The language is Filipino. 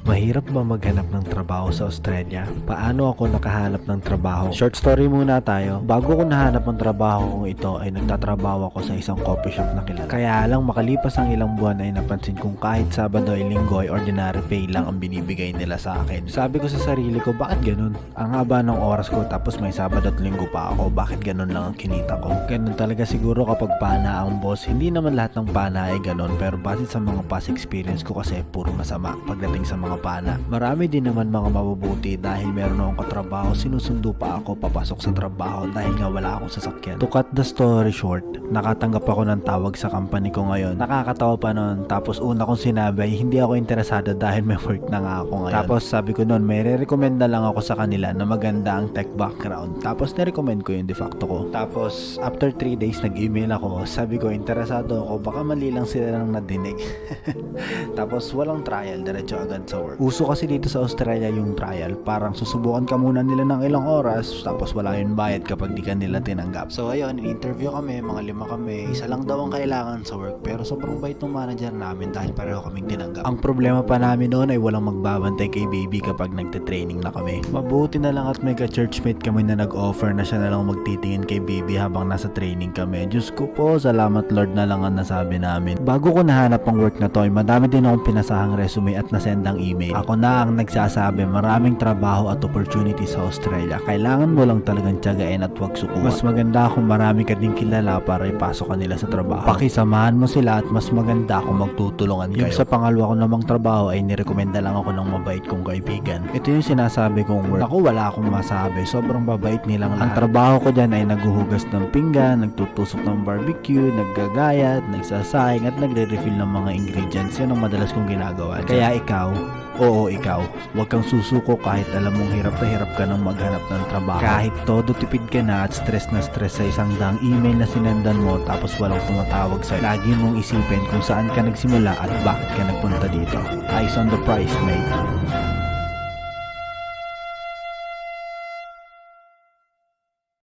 Mahirap ba maghanap ng trabaho sa Australia? Paano ako nakahanap ng trabaho? Short story muna tayo. Bago ko nahanap ang trabaho kong ito ay nagtatrabaho ako sa isang coffee shop na kilala. Kaya lang makalipas ang ilang buwan ay napansin kong kahit Sabado ay Linggo ay ordinary pay lang ang binibigay nila sa akin. Sabi ko sa sarili ko, bakit ganun? Ang haba ng oras ko tapos may Sabado at Linggo pa ako. Bakit ganun lang ang kinita ko? Ganun talaga siguro kapag pana ang boss. Hindi naman lahat ng pana ay ganun pero base sa mga past experience ko kasi puro masama pagdating sa mga pana. Marami din naman mga mabubuti dahil meron akong katrabaho, sinusundo pa ako papasok sa trabaho dahil nga wala akong sasakyan. To cut the story short, nakatanggap ako ng tawag sa company ko ngayon. Nakakatawa pa nun. Tapos una kong sinabi, hindi ako interesado dahil may work na nga ako ngayon. Tapos sabi ko nun, may re-recommend na lang ako sa kanila na maganda ang tech background. Tapos nirecommend ko yung de facto ko. Tapos after 3 days nag-email ako, sabi ko interesado ako, baka mali lang sila lang nadinig. Tapos walang trial, diretso agad sa. Uso kasi dito sa Australia yung trial, parang susubukan ka muna nila ng ilang oras, tapos wala yung bayad kapag di ka nila tinanggap. So ayun, interview kami, mga lima kami, isa lang daw ang kailangan sa work, pero sobrang bait ng manager namin dahil pareho kaming tinanggap. Ang problema pa namin noon ay walang magbabantay kay baby kapag nagte-training na kami. Mabuti na lang at may ka-churchmate kami na nag-offer na siya na lang magtitingin kay baby habang nasa training kami. Diyos ko po, salamat Lord na lang ang nasabi namin. Bago ko nahanap ang work na to, ay madami din akong pinasahang resume at nasendang email. Ako na ang nagsasabi, maraming trabaho at opportunity sa Australia. Kailangan mo lang talagang tiyagain at wag sukuan. Mas maganda kung marami ka din kilala para ipasok ka nila sa trabaho. Pakisamahan mo sila at mas maganda kung magtutulungan kayo. Yung sa pangalawa ko namang trabaho ay nirekomenda lang ako ng mabait kong kaibigan. Ito yung sinasabi kong work. Ako wala akong masabi. Sobrang babait nilang lahat. Ang trabaho ko dyan ay naghuhugas ng pinggan, nagtutusok ng barbecue, naggagayat, nagsasayang at nagre-refill ng mga ingredients. Yan ang madalas kong ginagawa. Kaya ikaw, Oo, ikaw. Huwag kang susuko kahit alam mong hirap na hirap ka nang maghanap ng trabaho. Kahit todo tipid ka na at stress na stress sa isang daang email na sinendan mo tapos walang tumatawag sa'yo. Lagi mong isipin kung saan ka nagsimula at bakit ka nagpunta dito. Eyes on the prize, mate.